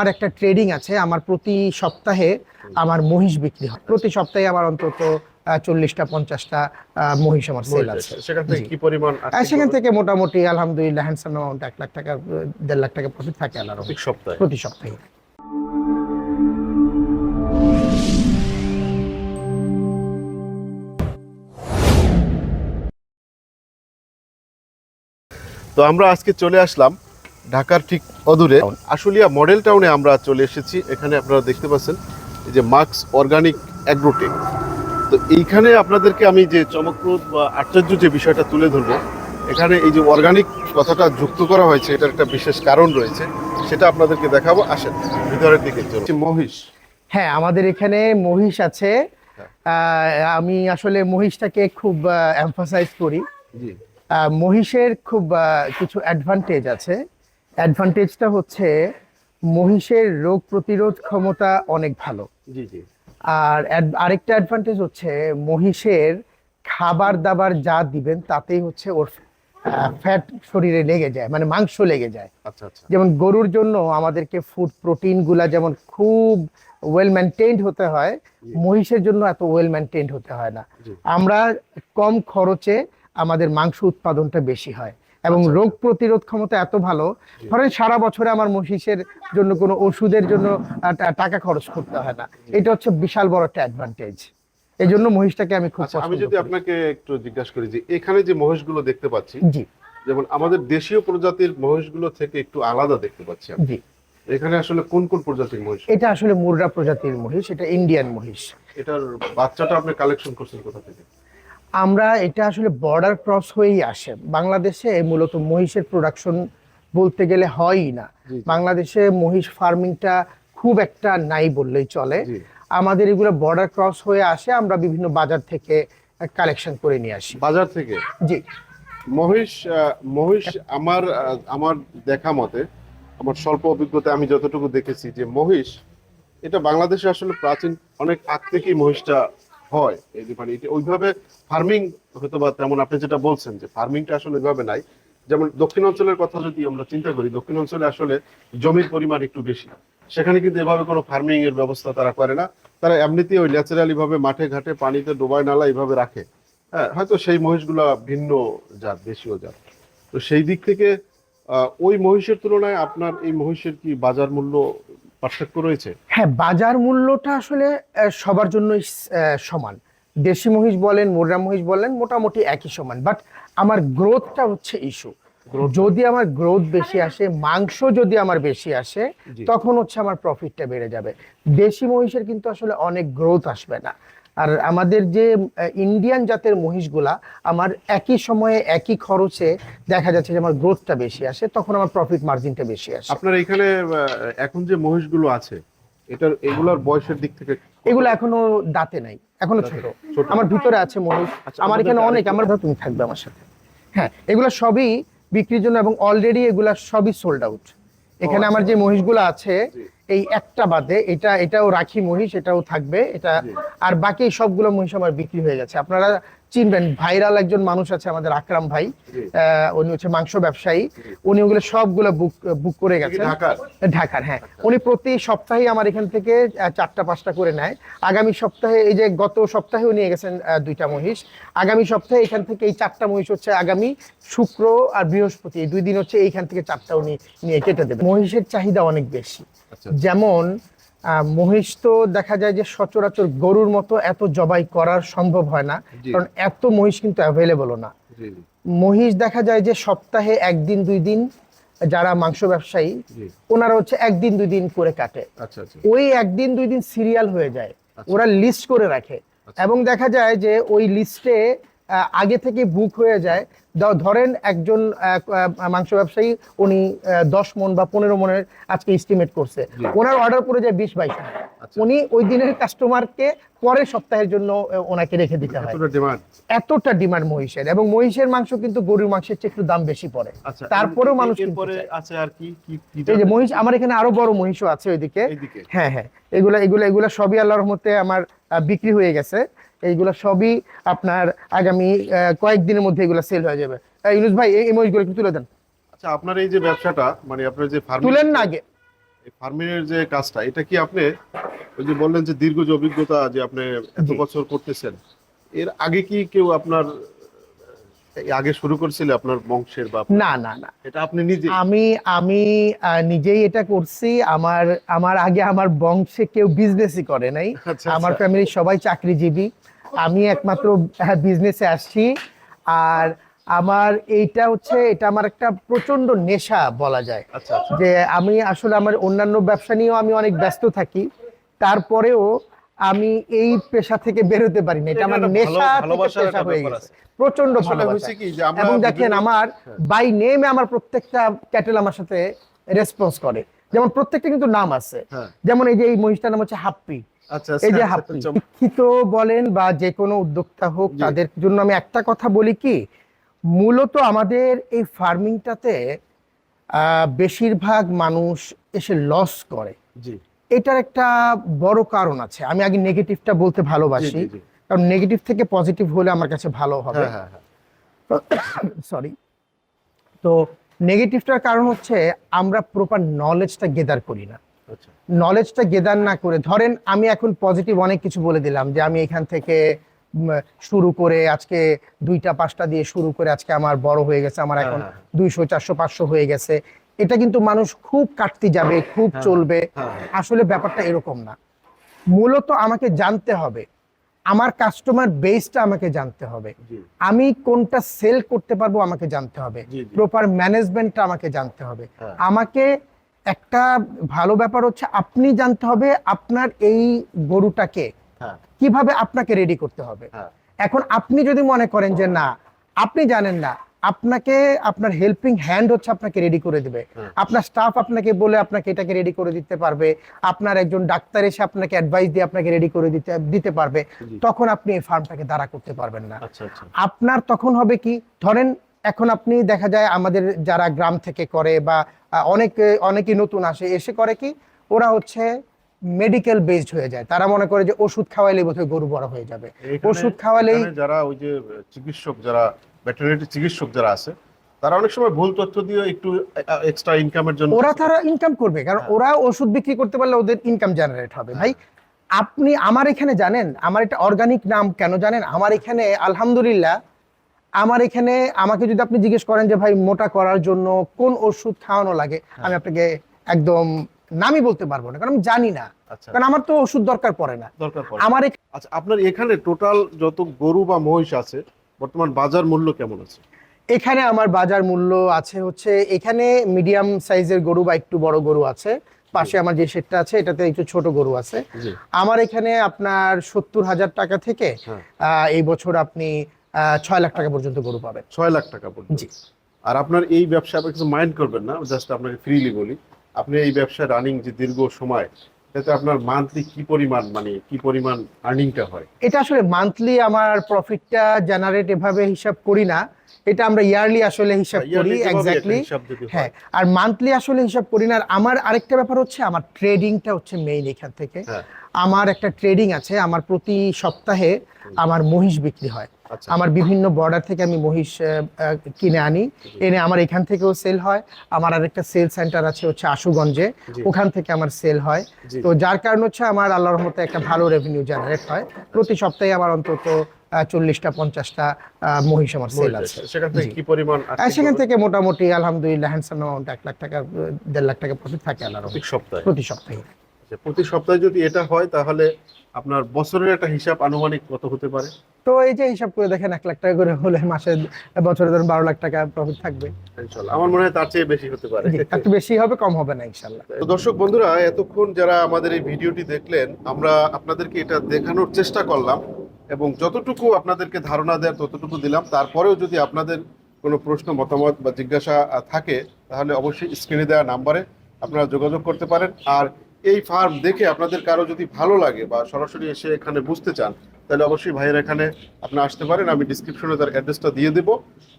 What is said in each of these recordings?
আমার একটা ট্রেডিং আছে আমার প্রতি সপ্তাহে আমার মহিষ বিক্রি হয়। প্রতি সপ্তাহে আমার অন্তত চল্লিশটা পঞ্চাশটা মহিষ আমার সেল আছে। সেখান থেকে মোটামুটি আলহামদুলিল্লাহ হ্যান্ডসাম অ্যামাউন্ট এক লাখ টাকা দেড় লাখ টাকা প্রফিট থাকে। প্রত্যেক সপ্তাহে? প্রতি সপ্তাহে। তো আমরা আজকে চলে আসলাম ঢাকার ঠিক অদূরে আশুলিয়া মডেল টাউনে আমরা চলে এসেছি। এখানে আপনারা দেখতে পাচ্ছেন এই যে মার্কস অর্গানিক অ্যাগ্রোটেক তো এইখানে আপনাদেরকে আমি যে চমকপ্রদ বা আশ্চর্য যে বিষয়টা তুলে ধরবো এখানে এই যে অর্গানিক কথাটা যুক্ত করা হয়েছে এটার একটা বিশেষ কারণ রয়েছে সেটা আপনাদেরকে দেখাবো। আসেন ভিতরের দিকে চলুন। মহিষ। হ্যাঁ আমাদের এখানে মহিষ আছে। আমি আসলে মহিষটাকে খুব এমফাসাইজ করি। জি। মহিষের খুব কিছু অ্যাডভান্টেজ আছে। অ্যাডভান্টেজটা হচ্ছে মহিষের রোগ প্রতিরোধ ক্ষমতা অনেক ভালো। জি জি। আর আরেকটা অ্যাডভান্টেজ হচ্ছে মহিষের খাবার দাবার যা দিবেন তাতেই হচ্ছে ওর ফ্যাট শরীরে লেগে যায় মানে মাংস লেগে যায়। আচ্ছা আচ্ছা। যেমন গরুর জন্য আমাদেরকে ফুড প্রোটিনগুলা যেমন খুব ওয়েল মেনটেন্ড হতে হয় মহিষের জন্য এত ওয়েল মেনটেন্ড হতে হয় না। আমরা কম খরচে আমাদের মাংস উৎপাদনটা বেশি হয়। এবং আচ্ছা, রোগ প্রতিরোধ ক্ষমতা এত ভালো ধরেন সারা বছরে আমার মহিষের জন্য কোনো ওষুধের জন্য টাকা খরচ করতে হয় না। এটা হচ্ছে বিশাল বড় একটা অ্যাডভান্টেজ এই জন্য মহিষটাকে আমি খুব আচ্ছা আমি যদি আপনাকে একটু জিজ্ঞাসা করি যে এখানে যে মহিষগুলো দেখতে পাচ্ছি জি। যেমন আমাদের দেশীয় প্রজাতির মহিষগুলো থেকে একটু আলাদা দেখতে পাচ্ছি। জি। এখানে আসলে কোন কোন প্রজাতির মহিষ? এটা আসলে মুর্রা প্রজাতির মহিষ এটা ইন্ডিয়ান মহিষ। এটার বাচ্চাটা আপনি কালেকশন করছেন কোথা থেকে? আমরা এটা আসলে বর্ডার ক্রস হয়েই আসে। বাংলাদেশে মূলত মহিষের প্রোডাকশন বলতে গেলে হয়ই না। বাংলাদেশে মহিষ ফার্মিংটা খুব একটা নাই বললেই চলে। আমাদের এগুলো বর্ডার ক্রস হয়ে আসে আমরা বিভিন্ন বাজার থেকে কালেকশন করে নিয়ে আসি। বাজার থেকে? জি। মহিষ মহিষ আমার আমার দেখা মতে আমার স্বল্প অভিজ্ঞতা আমি যতটুকু দেখেছি যে মহিষ এটা বাংলাদেশে আসলে প্রাচীন অনেক আগ থেকেই মহিষটা হয়, এই মানে ওইভাবে ফার্মিং হয়তো বা তেমন আপনি যেটা বলছেন যে ফার্মিংটা আসলে ওইভাবে নাই। যেমন দক্ষিণ অঞ্চলের কথা যদি আমরা চিন্তা করি, দক্ষিণ অঞ্চলে আসলে জমির পরিমাণ একটু বেশি। সেখানে কিন্তু এভাবে কোনো ফার্মিং এর ব্যবস্থা তারা করে না। তারা এমনিতেই ওই ন্যাচারালি ভাবে মাঠে ঘাটে পানিতে ডোবায় নালা এইভাবে রাখে। হ্যাঁ হয়তো সেই মহিষগুলা ভিন্ন জাত, দেশীয় জাত। তো সেই দিক থেকে ওই মহিষের তুলনায় আপনার এই মহিষের কি বাজার মূল্য পার্থক্য রয়েছে? হ্যাঁ বাজার মূল্যটা আসলে সবার জন্যই সমান। দেশি মহিষ বলেন মুর্রা মহিষ বলেন মোটামুটি একই সমান। বাট আমার গ্রোথটা হচ্ছে ইস্যু যদি আমার গ্রোথ বেশি আসে মাংস যদি আমার বেশি আসে তখন হচ্ছে আমার প্রফিটটা বেড়ে যাবে। দেশি মহিষের কিন্তু আসলে অনেক গ্রোথ আসবে না। আর আমাদের যে ইন্ডিয়ান জাতের মহিষগুলা আমার একই সময়ে একই খরচে দেখা যাচ্ছে যে আমার গ্রোথটা বেশি আসে তখন আমার প্রফিট মার্জিনটা বেশি আসে। আপনার এখানে এখন যে মহিষগুলো আছে এটার এগুলার বয়সের দিক থেকে এগুলো এখনও দাঁতে নাই এখনও ছোট। আমার ভিতরে আছে মহিষ আচ্ছা, আমার এখানে অনেক আমার ধর তুমি থাকবে আমার সাথে। হ্যাঁ এগুলো সবই বিক্রির জন্য এবং অলরেডি এগুলা সবই সোল্ড আউট এখানে আমার যে মহিষগুলো আছে। এই একটা বাদে এটা এটাও রাখি মহিষ এটাও থাকবে এটা আর বাকি সবগুলো মহিষ আমার বিক্রি হয়ে গেছে। আপনারা চিনবেন ভাইরাল একজন মানুষ আছে আমাদের আকরাম ভাই উনি হচ্ছে মাংস ব্যবসায়ী। উনি ওগুলো সবগুলো বুক বুক করে গেছেন। ঢাকার? ঢাকার হ্যাঁ। উনি প্রতি সপ্তাহে আমার এখান থেকে চারটা পাঁচটা করে নেয়। আগামী সপ্তাহে এই যে গত সপ্তাহেও নিয়ে গেছেন দুইটা মহিষ। আগামী সপ্তাহে এখান থেকে এই চারটা মহিষ হচ্ছে আগামী শুক্র আর বৃহস্পতি। এই দুই দিন হচ্ছে এইখান থেকে চারটা উনি নিয়ে কেটে দেবে মহিষের চাহিদা অনেক বেশি। আচ্ছা। যেমন মহিষ তো দেখা যায় যে সচরাচর গরুর মতো এত জবাই করার সম্ভব হয় না কারণ এত মহিষ কিন্তু অ্যাভেলেবলও না। মহিষ দেখা যায় যে সপ্তাহে একদিন দুই দিন যারা মাংস ব্যবসায়ী ওনারা হচ্ছে একদিন দুই দিন করে কাটে। আচ্ছা আচ্ছা। ওই একদিন দুই দিন সিরিয়াল হয়ে যায়। আচ্ছা। ওরা লিস্ট করে রাখে। এবং দেখা যায় যে ওই লিস্টে আগে থেকে বুক হয়ে যায় ধরেন একজন মাংস ব্যবসায়ী উনি দশ মন বা পনেরো মনের আজকে এস্টিমেট করছে। ওনার অর্ডার পড়ে যায় বিশ বাইশ আচ্ছা। উনি ওই দিনের কাস্টমারকে পরের সপ্তাহের জন্য ওনাকে রেখে দিতে হয়। এতটা ডিমান্ড মহিষের। এবং মহিষের মাংস কিন্তু গরুর মাংসের চেয়ে একটু দাম বেশি পড়ে। আচ্ছা তারপরেও মানুষ। আছে আর কি এই যে মহিষ আমার এখানে আরও বড় মহিষও আছে ওইদিকে। হ্যাঁ হ্যাঁ। এগুলা এগুলা এগুলা সবই আল্লাহর রহমতে আমার বিক্রি হয়ে গেছে। এইগুলো সবই আপনার আগামী কয়েকদিনের মধ্যে এগুলো সেল হয়ে যাবে। ইউনুস ভাই এই মহিষগুলো একটু তুলে দেন। আচ্ছা আপনার এই যে ব্যবসাটা মানে আপনার যে ফার্মিং তুলেন না আগে। ফার্মিংয়ের যে কাজটা এটা কি আপনি ওই যে বললেন যে দীর্ঘ যে অভিজ্ঞতা যে আপনি এত বছর করতেছেন এর আগে কি কেউ আপনার আগে শুরু করেছিল আপনার বংশের বা না না না। এটা আপনি নিজে? আমি আমি নিজেই এটা করছি। আমার আমার আগে আমার বংশে কেউ বিজনেসই করে নাই। আচ্ছা, আমার আচ্ছা। ফ্যামিলির সবাই চাকরিজীবী। আমি একমাত্র বিজনেসে আসছি। আর আমার এইটা হচ্ছে এটা আমার একটা প্রচণ্ড নেশা বলা যায়। আচ্ছা। যে আমি আসলে আমার অন্যান্য ব্যবসা নিয়েও আমি অনেক ব্যস্ত থাকি। তারপরেও আমি এই পেশা থেকে বেরোতে পারি না। এটা আমার নেশা পেশা হয়ে গেছে। প্রচণ্ড আসলে ভালোবাসা। কি যে আমরা এবং দেখেন আমার। বাই নেমে আমার প্রত্যেকটা ক্যাটেল আমার সাথে রেসপন্স করে। যেমন প্রত্যেকটা কিন্তু নাম আছে। হ্যাঁ। যেমন এই যে এই মহিষটার নাম হচ্ছে হাপ্পি। আচ্ছা এই যে হাপ্পি। শিক্ষিত বলেন বা যে কোনো উদ্যোক্তা হোক তাদের জন্য আমি একটা কথা বলি কি মূলত আমাদের এই ফার্মিংটাতে বেশিরভাগ মানুষ এসে লস করে। জি। এটার একটা বড় কারণ আছে। আমি আগে নেগেটিভটা বলতে ভালোবাসি। কারণ নেগেটিভ থেকে পজিটিভ হলে আমার কাছে ভালো হবে। হ্যাঁ হ্যাঁ হ্যাঁ। সরি তো নেগেটিভটার কারণ হচ্ছে আমরা প্রপার নলেজটা গেদার করি না। আচ্ছা। নলেজটা গেদার না করে ধরেন আমি এখন পজিটিভ অনেক কিছু বলে দিলাম যে আমি এখান থেকে শুরু করে আজকে দুইটা পাঁচটা দিয়ে শুরু করে আজকে আমার বড় হয়ে গেছে আমার এখন হ্যাঁ, দুইশো চারশো পাঁচশো হয়ে গেছে। এটা কিন্তু মানুষ খুব কাটতে যাবে খুব হ্যাঁ, চলবে। হ্যাঁ। আসলে ব্যাপারটা এরকম না। মূলত আমাকে জানতে হবে আমার কাস্টমার বেসটা আমাকে জানতে হবে। আমি কোনটা সেল করতে পারব আমাকে জানতে হবে। প্রপার ম্যানেজমেন্টটা আমাকে জানতে হবে। হ্যাঁ। আমাকে একটা ভালো ব্যাপার হচ্ছে আপনি জানতে হবে আপনার এই গরুটাকে হ্যাঁ। কীভাবে আপনাকে রেডি করতে হবে। হ্যাঁ। এখন আপনি যদি মনে করেন যে না আপনি জানেন না আপনাকে আপনার হেল্পিং হ্যান্ড হচ্ছে আপনাকে রেডি করে দিবে। হ্যাঁ। আপনার স্টাফ আপনাকে বলে আপনাকে এটাকে রেডি করে দিতে পারবে। আপনার একজন ডাক্তার এসে আপনাকে অ্যাডভাইস দিয়ে আপনাকে রেডি করে দিতে দিতে পারবে। তখন আপনি এই ফার্মটাকে দাঁড়া করতে পারবেন না। আচ্ছা আচ্ছা। আপনার তখন হবে কি? ধরেন এখন আপনি দেখা যায় আমাদের যারা গ্রাম থেকে করে বা অনেকে অনেকেই নতুন আসে এসে করে কি? ওরা হচ্ছে মেডিকেল বেসড হয়ে যায়। তারা মনে করে যে ওষুধ খাওয়াইলে বোধহয় গরু বড় হয়ে যাবে। ওষুধ খাওয়ালেই যারা ওই যে চিকিৎসক যারা ভেটেরিনারি চিকিৎসক যারা আছে তারা অনেক সময় ভুল তথ্য দিয়ে একটু এক্সট্রা ইনকামের জন্য ওরা তারা ইনকাম করবে কারণ হ্যাঁ। ওরা ওষুধ বিক্রি করতে পারলে ওদের ইনকাম জেনারেট হবে। ভাই আপনি আমার এখানে জানেন আমার এটা অর্গানিক নাম কেন জানেন? আমার এখানে আলহামদুলিল্লাহ আমার এখানে আমাকে যদি আপনি জিজ্ঞেস করেন যে ভাই মোটা করার জন্য কোন ওষুধ খাওয়ানো লাগে? হ্যাঁ। আমি আপনাকে একদম নামই বলতে পারব না কারণ আমি জানি না। আচ্ছা। কারণ আমার তো ওষুধ দরকার পড়ে না। দরকার পড়ে আমার আচ্ছা আপনার এখানে টোটাল যত গরু বা মহিষ আছে বর্তমান বাজার মূল্য কেমন আছে? এখানে আমার বাজার মূল্য আছে হচ্ছে এখানে মিডিয়াম সাইজের গরু বা একটু বড় গরু আছে। পাশে আমার যে সেটটা আছে এটাতে একটু ছোট গরু আছে। আমার এখানে আপনার সত্তর হাজার টাকা থেকে হ্যাঁ। এই বছর আপনি ছয় লাখ টাকা পর্যন্ত গরু পাবেন। ছয় লাখ টাকা পর্যন্ত। জি। আর আপনার এই ব্যবসা আপনি কিছু মাইন্ড করবেন না? জাস্ট আপনাকে ফ্রিলি বলি। আপনি এই ব্যবসা রানিং যে দীর্ঘ সময় এতে আপনার মান্থলি কি পরিমাণ মানে কি পরিমাণ আর্নিংটা হয়? এটা আসলে মান্থলি আমার প্রফিটটা জেনারেট এভাবে হিসাব করি না। এটা আমরা ইয়ারলি আসলে হিসাব করি এক্স্যাক্টলি হয়। হ্যাঁ আর মান্থলি আসলে হিসাব করি না। আর আমার আরেকটা ব্যাপার হচ্ছে আমার ট্রেডিংটা হচ্ছে মেইন এখান থেকে। হ্যাঁ। আমার একটা ট্রেডিং আছে আমার প্রতি সপ্তাহে আমার মহিষ বিক্রি হয়। আচ্ছা। আমার বিভিন্ন বর্ডার থেকে আমি মহিষ কিনে আনি। এনে আমার এখান থেকেও সেল হয়। আমার আরেকটা সেল সেন্টার আছে হচ্ছে আশুগঞ্জে। ওখান থেকে আমার সেল হয়। তো যার কারণ হচ্ছে আমার আল্লাহর রহমতে একটা ভালো রেভিনিউ জেনারেট হয়। প্রতি সপ্তাহে আমার অন্তত চল্লিশটা পঞ্চাশটা মহিষ আমার সেল আছে। সেখান থেকে কি পরিমাণ সেখান থেকে মোটামুটি আলহামদুলিল্লাহ হ্যান্ডসাম অ্যামাউন্ট এক লাখ টাকা দেড় লাখ টাকা প্রফিট থাকে আল্লাহর সপ্তাহে? প্রতি সপ্তাহে। প্রতি সপ্তাহে যদি এটা হয় তাহলে আপনার বছরের একটা হিসাব আনুমানিক কত হতে পারে? তো এই যে হিসাব করে দেখেন এক লাখ টাকা করে হলে মাসে বছরে ধরুন বারো লাখ টাকা প্রফিট থাকবে। আমার মনে হয় তার চেয়ে বেশি হতে পারে। একটু বেশি হবে কম হবে না ইনশাল্লাহ। তো দর্শক বন্ধুরা এতক্ষণ যারা আমাদের এই ভিডিওটি দেখলেন আমরা আপনাদেরকে এটা দেখানোর চেষ্টা করলাম এবং যতটুকু আপনাদেরকে ধারণা দেওয়ার ততটুকু দিলাম। তারপরেও যদি আপনাদের কোনো প্রশ্ন মতামত বা জিজ্ঞাসা থাকে তাহলে অবশ্যই স্ক্রিনে দেওয়া নাম্বারে আপনারা যোগাযোগ করতে পারেন। আর এই ফার্ম দেখে আপনাদের কারও যদি ভালো লাগে বা সরাসরি এসে এখানে বুঝতে চান তাহলে অবশ্যই ভাইয়ের এখানে আপনি আসতে পারেন। আমি ডিসক্রিপশনে তার অ্যাড্রেসটা দিয়ে দেবো।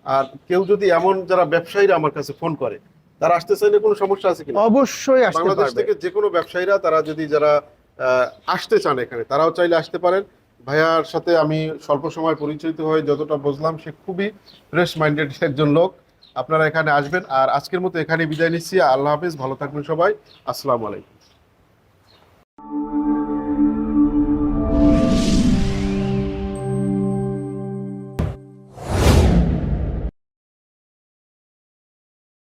আর কেউ যদি এমন যারা ব্যবসায়ীরা আমার কাছে ফোন করে তারা আসতে চাইলে কোনো সমস্যা আছে কিনা? অবশ্যই বাংলাদেশ থেকে যে কোনো ব্যবসায়ীরা তারা যদি যারা আহ, আসতে চান এখানে তারাও চাইলে আসতে পারেন। ভাইয়ার সাথে আমি স্বল্প সময় পরিচিত হয়ে যতটা বুঝলাম সে খুবই ফ্রেশ মাইন্ডেড একজন লোক। আপনারা এখানে আসবেন। আর আজকের মতো এখানে বিদায় নিচ্ছি। আল্লাহ হাফিজ ভালো থাকবেন সবাই। আসসালামু আলাইকুম।